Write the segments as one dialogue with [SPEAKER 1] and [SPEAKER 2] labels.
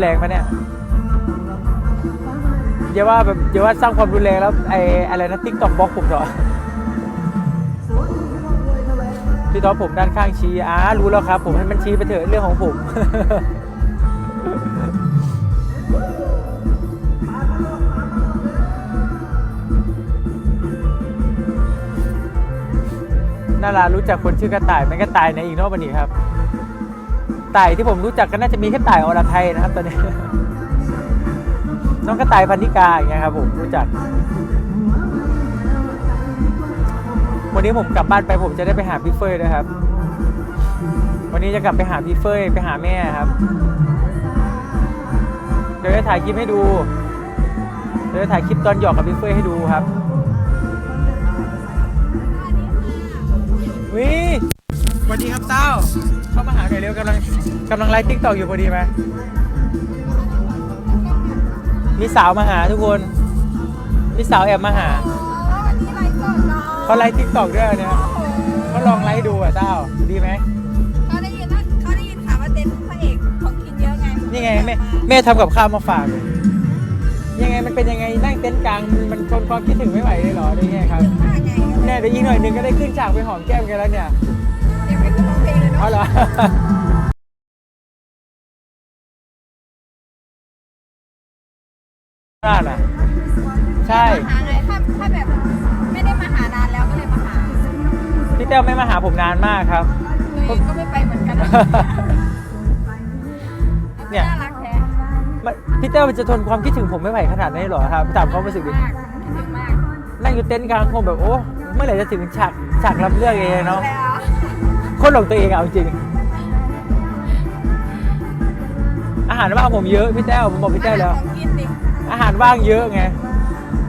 [SPEAKER 1] แรงปะเนี่ยอย่าว่าแบบอย่าว่าสร้างความรุนแรงแล้วไอ้อะไรนะติ๊กต็อกบล็อกผมเหรอพี่ท็อปผมด้านข้างชี้อ่ารู้แล้วครับ ผมให้มันชี้ไปเถอะเรื่องของผม น่ารารู้จักคนชื่อกระต่ายมันกระต่ายในอีกนอกบันนี้ครับ ต่ายที่ผมรู้จักก็น่าจะมีแค่ต่ายอรไทยนะครับตอนนี้ น้องกระต่ายพันธิกาอย่างเงี้ยครับผมรู้จัก วันนี้ผมกลับบ้านไปผมจะได้ไปหาพี่เฟยนะครับ วันนี้จะกลับไปหาพี่เฟยไปหาแม่ครับ เดี๋ยวจะถ่ายคลิปให้ดู เดี๋ยวจะถ่ายคลิปตอนหยอกกับพี่เฟยให้ดูครับวิ สวัสดีครับเต้า เข้ามาหาหน่อยเร็วกำลังกำลังไลฟ์ทิกตอกอยู่พอดีไหมมีสาวมาหาทุกคนมีสาวแอบมาหา
[SPEAKER 2] วันนี้ไลฟ์สดเนาะ
[SPEAKER 1] เขาไลฟ์ทิกตอกด้วยเนี่ยเขาลองไลฟ์ดูอะเต้าดีไหม
[SPEAKER 2] เขาได้ยินว่าเขาได้ยินข่าวว่าเต้นพระเอกของกินเยอะไง
[SPEAKER 1] นี่ไงแม่แม่ทำกับข้าวมาฝากยังไงมันเป็นยังไงนั่งเต็นท์กลางมันมันทนความคิดถึงไม่ไหวเลยเหรอหรือไงครับ
[SPEAKER 2] ถึงมากไง
[SPEAKER 1] แน่เดี๋ยวอีกหน่อยหนึงก็ได้ขึ้นฉากไปหอมแก้มกันแล้วเนี่ย
[SPEAKER 2] ยังไม่ขึ้นร้ องเพลงเลยเนาะ
[SPEAKER 1] เอาเหรอน่าน่ะใช่
[SPEAKER 2] มาหาไงถ้าถ้าแบบไม่ได้มาหานานแล้วก็เลยมาหา
[SPEAKER 1] พี่เต้วไม่มาหาผมนานมากครับ
[SPEAKER 2] ตัวเองก็ไม่ไปเหมือนกันนะ
[SPEAKER 1] เนี่ย
[SPEAKER 2] น่ารักแท้
[SPEAKER 1] มันพี่เต้วจะทนความคิดถึงผมไม่ไหวขนาดนี้นเหรอครับถามความรู้สึกดิ
[SPEAKER 2] มากคิดถึงมาก
[SPEAKER 1] นั่งอยู่เต็นท์กลางคงแบบโอ้เมื่อไหร่จะถึงฉากฉากลำเรื่องเองเนาะ
[SPEAKER 2] แล้ว
[SPEAKER 1] โคนหลงตัวเองอะเอาจริง อาหารว่างผมเยอะพี่แต้วผมบอกพี่แต้วแล้ว
[SPEAKER 2] ของกินดิ
[SPEAKER 1] อาหารว่างเยอะไง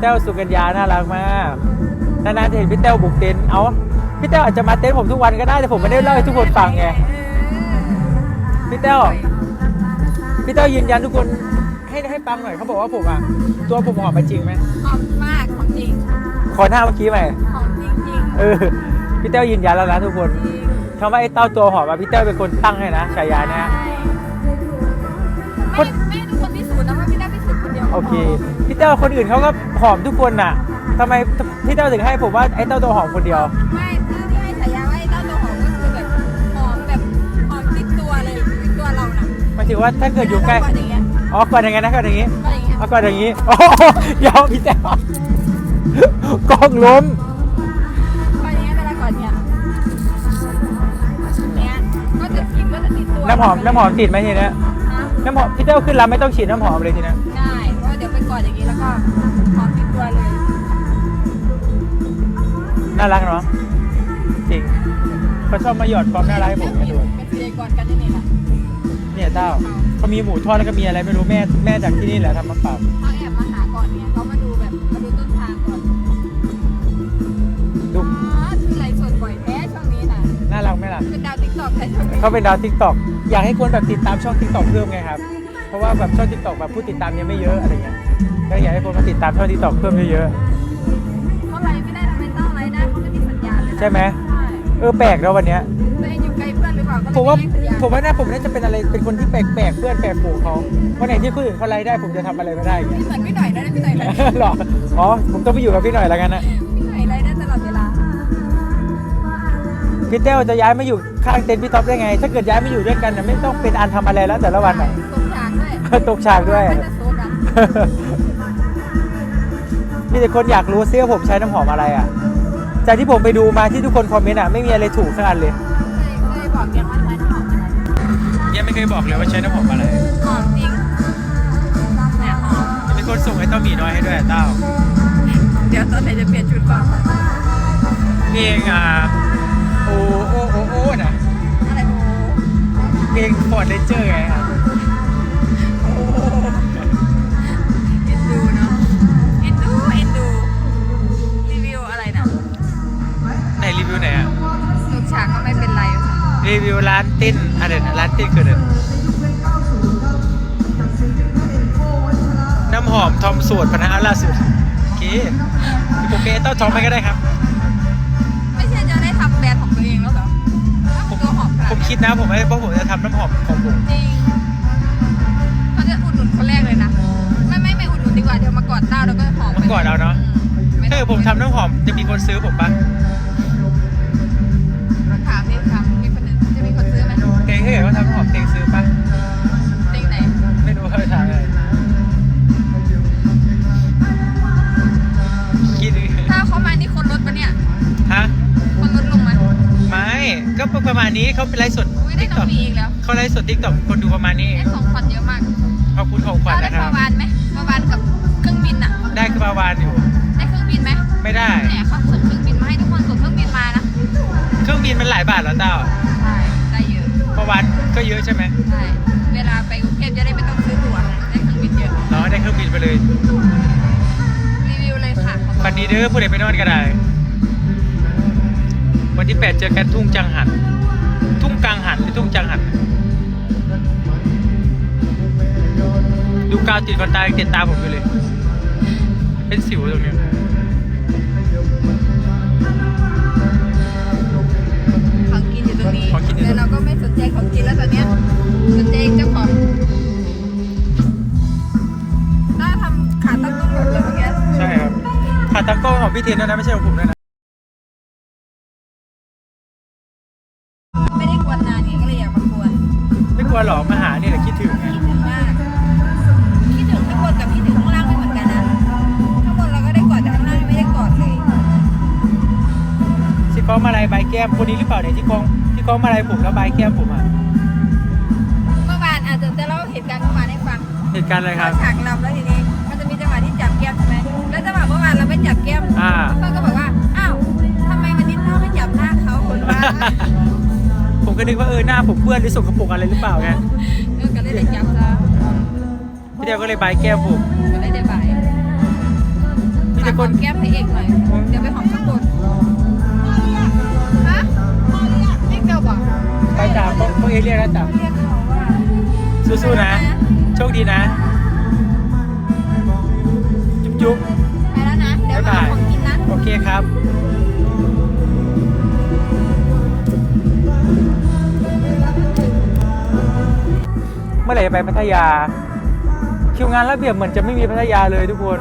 [SPEAKER 1] แต้วสุกัญญาน่ารักมากนานๆจะเห็นพี่แต้วบุกเต็นท์เอาพี่แต้วอาจจะมาเต็นท์ผมทุกวันก็ได้แต่ผมไม่ได้เล่าให้ทุกคนฟังไง พี่แต้ว พี่แต้วยืนยันทุกคนให้ให้ฟังหน่อยเขาบอกว่าผมอะตัวผมหอมมาจริงไหม
[SPEAKER 2] หอมมากของจริง
[SPEAKER 1] ขอหน้าเมื่อกี้ไหม
[SPEAKER 2] หอมจริงจริง
[SPEAKER 1] เออพี่แต้วยืนยันแล้วนะทุกคน
[SPEAKER 2] จริง
[SPEAKER 1] คำว่าไอ้เต้าตัวหอมอะพี่แต้วเป็นคนตั้งให้นะฉายาเนี้ย
[SPEAKER 2] ไม่ไม่ทุกคนพิสูจน์นะว่าพี่ได้พิสูจน์คนเดียว
[SPEAKER 1] โอเคพี่เต้าคนอื่นเขาก็หอมทุกคนน่ะทำไมพี่เต้าถึงให้ผมว่าไอ้เต้าตัวหอมคนเดียว
[SPEAKER 2] ไม่ที่ที่ให้ฉายาว่าไอ้เต้าตัวหอมก็คือแบบหอมแบบหอมติดตัวเลยติดตัวเราน่ะ
[SPEAKER 1] หมายถึงว่าถ้าเกิดอยู่ใกล้
[SPEAKER 2] เราอย่างเงี้ย
[SPEAKER 1] อ๋อก่อนยังไงนะก่อนอย่างงี้
[SPEAKER 2] อะไรอย่างเงี้ย
[SPEAKER 1] เอาก่อนอย่างงี้โอ้โหยอมพี่เต้ากล้องล้ม
[SPEAKER 2] น้ำ
[SPEAKER 1] หอมน้ำหอมติดไหมทีเนี้ย
[SPEAKER 2] ฮะ
[SPEAKER 1] น้ำหอมพี่เต้าขึ้นลำไม่ต้องฉีดน้ำหอมเลยทีเนี้ย
[SPEAKER 2] ได้เพราะว่าเดี๋ยวไปกอดอย่างงี้แล้วก็หอมติดตัวเลย
[SPEAKER 1] น่ารักเนาะจริงเขาชอบมาหยอดความน่ารักให้ผมให้ดู
[SPEAKER 2] เป็นเสียกอดกันนี่นี่แหละ
[SPEAKER 1] เนี่ยเต้าเขามีหมูทอดแล้วก็มีอะไรไม่รู้แม่แม่จากที่นี่แหละทำมาฝาก
[SPEAKER 2] เติ๊กต็อกแต่ช่วงนี้
[SPEAKER 1] เขาเป็นดาวทิกตอกอยากให้คนแบบติดตามช่องทิกตอกเพิ่มไงครับ เพราะว่าแบบช่องทิกตอกแบบผู้ติดตามยังไม่เยอะอะไรเงี้ยก็อยากให้คนมาติดตามช่องทิกตอกเพิ่มเยอะ
[SPEAKER 2] เขาไลฟ์ไม่ได้ทำไมต้องไลฟ์ได้เขาไม่มีสัญญาณเลยนะ
[SPEAKER 1] ๆใช่ไหม
[SPEAKER 2] ใช่
[SPEAKER 1] เออแปลกแล้ววันเนี้ย
[SPEAKER 2] ตัวเองอยู่ไกลเพื่อนหรือเปล่าก็เลย
[SPEAKER 1] ผมว่า
[SPEAKER 2] ไสัญญณ
[SPEAKER 1] ผมว่าน่าผมน่าจะเป็นอะไรเป็นคนที่แปลกๆเพื่อนแปลกฝูงเขาวันไหนที่คนอื่นเขาไลฟ์ได้ผมจะทำอะไรไม่ได้อย่างเงี้ย
[SPEAKER 2] พี่เหมือนพี่หน่อยนะพี่หน่อยไลฟ์
[SPEAKER 1] หรออ๋อผมต้องไปอยู่กับพี่หน่อยแล้วกันนะ
[SPEAKER 2] พี่เต้
[SPEAKER 1] วจะย้ายมาอยู่ข้างเต็นท์พี่ท็อปได้ไง ถ้าเกิดย้ายมาอยู่ด้วยกันน่ะไม่ต้องเป็นอันทำอะไรแล้วแต่ละวันอะ
[SPEAKER 2] ตกฉากด้วย
[SPEAKER 1] ตกฉากด้วย
[SPEAKER 2] ไม่จะโซกัน
[SPEAKER 1] มีแต่คนอยากรู้เสื้อผมใช้น้ำหอมอะไรอะ จากที่ผมไปดูมาที่ทุกคนคอมเมนต์อะไม่มีอะไรถูกสักอันเลย
[SPEAKER 2] เคยเคยบอกยังว่าใช้น้ำหอมอะไร
[SPEAKER 1] ยังไม่เคยบอกเลยว่าใช้น้ำหอมอะไร
[SPEAKER 2] หอมจริงแหมหอม
[SPEAKER 1] มีคนส่งไอ้เต้าหมีน้อยให้ด้วยเต้า
[SPEAKER 2] เดี๋ยวตอนไหนจะเปลี่ยนชุดก่อน
[SPEAKER 1] เพลงอ่าโอ้โอ้โอ้โอ้นะ
[SPEAKER 2] อะไรโอ้
[SPEAKER 1] เพลงฟอร์ดเรนเจอร์ไงครับ
[SPEAKER 2] โอ้เอ็นดูเนาะเอ็นดูเอ็นดูรีวิวอะไรนะ
[SPEAKER 1] ไหนรีวิวไหนอะ
[SPEAKER 2] ตกฉากก็ไม่เป็นไรค่ะ
[SPEAKER 1] รีวิวร้านติ้นอะไรนะร้านติ้นคือเดินน้ำหอมทอมสวดพนักล่าสุดโอเคโอเคเต้าทอมไปก็ได้ครับ คิดนะผม
[SPEAKER 2] ไม่เพราะผมจะทำน้ำหอมของผมจริงเขา
[SPEAKER 1] จะ
[SPEAKER 2] อุดหนุนคนแร
[SPEAKER 1] ก
[SPEAKER 2] เล
[SPEAKER 1] ยนะ ไม่ไม่ไม่อุดหนุนดีกว่าเดี๋ยวมากอดเต้า
[SPEAKER 2] แล้วก็หอมมา
[SPEAKER 1] กอดเราเนาะถ้าเกิดผมทำน้ำหอมจะมีคนซื้อผมปะ
[SPEAKER 2] ถามดิถามมีคนจะมีคนซื้อไหม
[SPEAKER 1] เตงถ้าเกิว่าทำน้ำหอมเตงซื้อปะ ก็ประมาณนี้เขาเป็นไลฟ์สด
[SPEAKER 2] อุ้ยได้
[SPEAKER 1] ติ๊ก
[SPEAKER 2] น้
[SPEAKER 1] ต็
[SPEAKER 2] อ
[SPEAKER 1] องก
[SPEAKER 2] มีอีกแล้ว
[SPEAKER 1] เขาไลฟ์สดติ๊กต็อกคนดูประมาณนี้
[SPEAKER 2] ได้ของขวัญเยอะมาก
[SPEAKER 1] ขอบคุณของขวัญ
[SPEAKER 2] เราได้
[SPEAKER 1] นะค
[SPEAKER 2] ป
[SPEAKER 1] รับ
[SPEAKER 2] ระวานไหมประวานกับเครื่องบินอะ
[SPEAKER 1] ได้คือมาวานอยู่
[SPEAKER 2] ได้เครื่องบินไหม
[SPEAKER 1] ไม่ได้
[SPEAKER 2] เนี่ยเขาส่งเครื่องบินมาให้ทุกคนส่งเครื่องบินมานะ
[SPEAKER 1] เครื่องบินมันหลายบาทแล้วเต้า
[SPEAKER 2] ใช่ได้เยอะ
[SPEAKER 1] ประวานก็เยอะใช่ไหม
[SPEAKER 2] ใช่เวลาไปกรุงเทพจะได้ไม่ต้องซื้อตั๋วได้เครื่องบินเยอะ
[SPEAKER 1] เนาะได้เครื่องบินไปเลย
[SPEAKER 2] รีวิวเลยค่ะ
[SPEAKER 1] ฝันดีเด้อผู้ใดไปนอนก็ได้ วันที่ 8 เจอกันทุ่งจังหัน ทุ่งกลางหันหรือทุ่งจังหัน ดูกาวติดคอนตาติดตาผมอยู่เลย เป็นสิวตรงเนี้ย
[SPEAKER 2] ของกินอยู่ตรงนี้
[SPEAKER 1] ของกินอยู่ตรงนี้
[SPEAKER 2] แต่เราก็ไม่สนใจของกินแล้วตอนเนี้ยสนใจเจ้าของถ้าทำขาตั้งต้นหมดเลยเมื่อกี้
[SPEAKER 1] ใช่ครับขาตั้งกล้องของพี่เทนด้วยนะไม่ใช่ของผมด้วยนะ
[SPEAKER 2] ไม่กลัว
[SPEAKER 1] หรอกมาหาเนี่ยแหละคิดถึงไง
[SPEAKER 2] คิดถึงมากคิดถึงข้างบนกับคิดถึงข้างล่างไม่เหมือนกันนะข้างบนเราก็ได้กอดแต่ข้างล่างไม่ได้กอดเลย
[SPEAKER 1] ที่คล้องมาลายใบแก้มคนนี้หรือเปล่าเนี่ยที่คล้องที่คล้องมาลายผมแล้วใบแก้มผมอะ
[SPEAKER 2] เมื่อวานอาจจะจะเล่าเหตุการณ์เมื่อวานให้ฟัง
[SPEAKER 1] เหตุการณ์อะไรครับ
[SPEAKER 2] ฉากลำแล้วทีนี้มันจะมีจังหวะที่จับแก้มใช่ไหมแล้วจังหวะเมื่อวานเราไม่จับแก้ม
[SPEAKER 1] อ่า
[SPEAKER 2] เพื่อนก็บอกว่าอ้าวทำไมวันนี้เต้าไม่จับหน้าเขาคนว่า
[SPEAKER 1] ผม ก็นึกว่าเออหน้าผมเปื้อนหรือสกปรกอะไรหรือเปล่าไง
[SPEAKER 2] เออก็เลยได้จับซะ
[SPEAKER 1] พี่เดียวก็เลยใบแก้มผม
[SPEAKER 2] ก็เลยได้บาย
[SPEAKER 1] พี่จะคน
[SPEAKER 2] ฝากหอมแก้มพระเอกหน่อยเดี๋ยวไปหอมข้างบนฮะเรียกเจ้าบอก
[SPEAKER 1] ไปจ่าพวกพวกเอเรียกนะจ่า
[SPEAKER 2] เรียกเขาว่า
[SPEAKER 1] สู้ๆนะ โชคดีนะ
[SPEAKER 2] ไห
[SPEAKER 1] ร่จะไปพัทยา คิวงานระเบียบเหมือนจะไม่มีพัทยาเลยทุกคน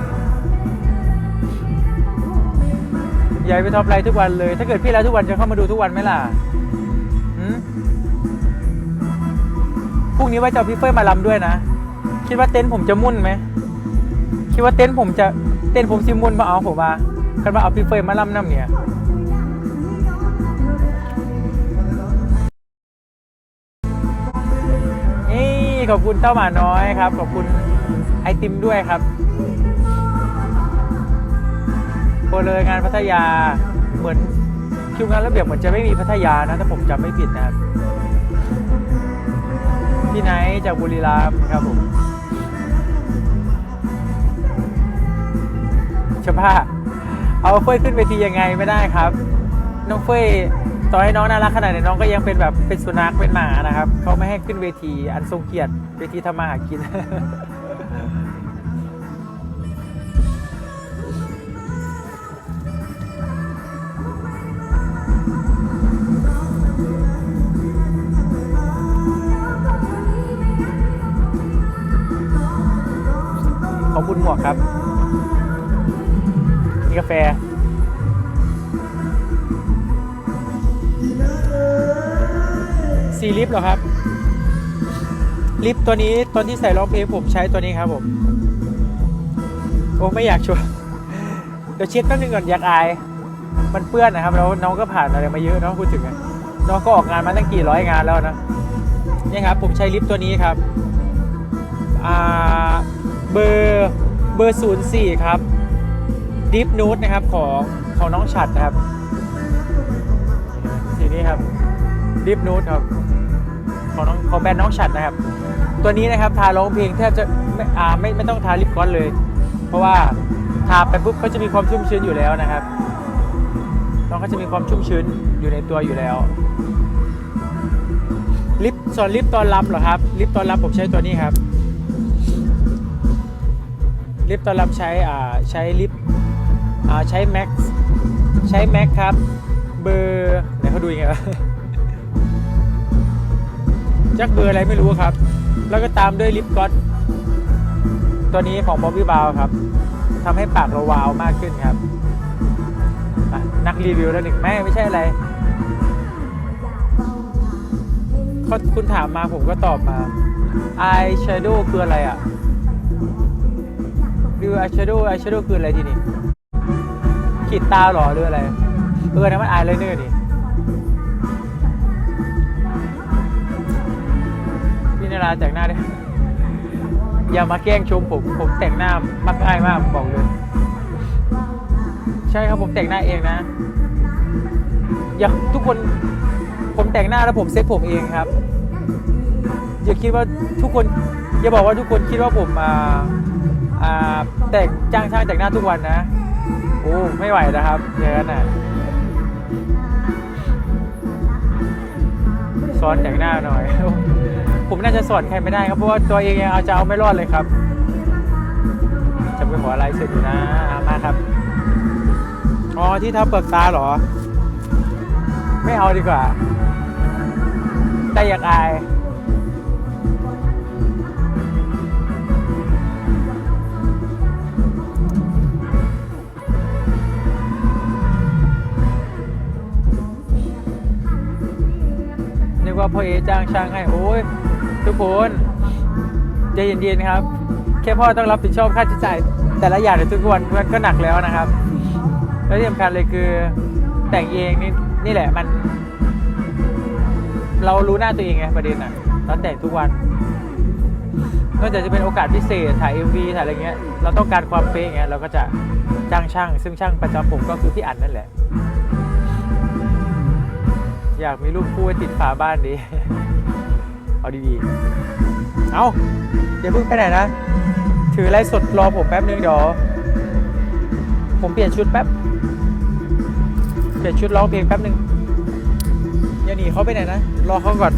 [SPEAKER 1] อยากไปท็อปไลน์ทุกวันเลย ถ้าเกิดพี่ไลฟ์ทุกวันจะเข้ามาดูทุกวันไหมล่ะหืมพรุ่งนี้ว่าจะเอาพี่เฟยมาลำด้วยนะ คิดว่าเต็นท์ผมจะมุ่นไหม คิดว่าเต็นท์ผมจะเต็นท์ผมซิมุ่นมาเอาผมมาคันว่าเอาพี่เฟยมาลำน้ำเนี่ย ขอบคุณเต้าหมาน้อยครับ ขอบคุณไอติมด้วยครับโคเลยงานพัทยาเหมือนคิวงานระเบียบเหมือนจะไม่มีพัทยานะถ้าผมจำไม่ผิดนะครับพี่ไนท์จากบุรีรัมย์ครับผมชบ้าเอาเฟยขึ้นเวทียังไงไม่ได้ครับ น้องเฟย ต่อให้น้องน่ารักขนาดไหนน้องก็ยังเป็นแบบเป็นสุนัขเป็นหมานะครับเขาไม่ให้ขึ้นเวทีอันทรงเกียรติเวทีทำมาหากิน ขอบคุณหมวกครับ นี่กาแฟ สีลิฟต์เหรอครับ ลิฟต์ตัวนี้ตอนที่ใส่ร้องเพลงผมใช้ตัวนี้ครับผม โอ้ไม่อยากชวนเดี๋ยวเช็ดแป๊บนึงก่อนอยากอาย มันเปื้อนนะครับแล้วน้องก็ผ่านอะไรมาเยอะเนาะพูดถึงน้องก็ออกงานมาตั้งกี่ร้อยงานแล้วนะเนี่ยครับผมใช้ลิฟต์ตัวนี้ครับอ่าเบอร์เบอร์ศูนย์สี่ครับดิฟนูตนะครับของของน้องฉัดครับสีนี้ครับ ดิฟนูตครับของน้องของแบรนด์น้องฉัดนะครับ ตัวนี้นะครับทาร้องเพลงแทบจะไม่อ่าไม่ไม่ต้องทาลิปกลอสเลย เพราะว่าทาไปปุ๊บเขาจะมีความชุ่มชื้นอยู่แล้วนะครับน้องก็จะมีความชุ่มชื้นอยู่ในตัวอยู่แล้ว ลิปส่วนลิปตอนรับเหรอครับ ลิปตอนรับผมใช้ตัวนี้ครับ ลิปตอนรับใช้อ่าใช้ลิปอ่าใช้แม็กใช้แม็กครับ เบอร์ไหนเขาดูยังไงวะ จักเบอร์อะไรไม่รู้ครับ แล้วก็ตามด้วยลิปกลอสตัวนี้ของบอบบี้บาวครับทำให้ปากเราวาวมากขึ้นครับ นักรีวิวแล้วหนึ่งไม่ไม่ใช่อะไรคุณถามมาผมก็ตอบมา eye shadow คืออะไรอะดู eye shadow eye shadow คืออะไรทีนี้ขีดตาหรอหรืออะไร เออนะมัน eye liner นี่พี่าราแต่งหน้าด้วยอย่ามาแกล้งชมผม ผมแต่งหน้ามักง่ายมากบอกเลย ใช่ครับผมแต่งหน้าเองนะ อย่าทุกคนผมแต่งหน้าแล้วผมเซ็ตผมเองครับ อย่าคิดว่าทุกคนอย่าบอกว่าทุกคนคิดว่าผมอ่าอ่าแต่งจ้างช่างแต่งหน้าทุกวันนะโอ้ไม่ไหวนะครับอย่างนั้นน่ะสอนแต่งหน้าหน่อย ผมน่าจะสอนใครไม่ได้ครับเพราะว่าตัวเองเอาจะเอาไม่รอดเลยครับจะไปขออะไรเสร็จอยู่นะมาครับอ๋อที่ท้าเปลือกตาเหรอ ไม่เอาดีกว่า แต่อยากอายนึกว่าพ่อเอจ้างช่างให้ โอ้ย ทุกคนใจเย็นๆครับ แค่พ่อต้องรับผิดชอบค่าใช้จ่ายแต่ละอย่างในทุกวันมันก็หนักแล้วนะครับ แล้วที่สำคัญเลยคือแต่งเองนี่นี่แหละมัน เรารู้หน้าตัวเองไงประเด็นอะเราแต่งทุกวันนอกจากจะเป็นโอกาสพิเศษถ่าย MV ถ่ายอะไรเงี้ยเราต้องการความเป๊ะเงี้ยเราก็จะจ้างช่าง ซึ่งช่างประจำผมก็คือพี่อั๋นนั่นแหละ อยากมีรูปคู่ติดฝาบ้านดี เอาดีๆ เอาเดี๋ยวเพิ่งไปไหนนะ ถือไลฟ์สดรอผมแป๊บนึงเดี๋ยว ผมเปลี่ยนชุดแป๊บ เปลี่ยนชุดร้องเพลงแป๊บนึงอย่าหนีเขาไปไหนนะ รอเขาก่อน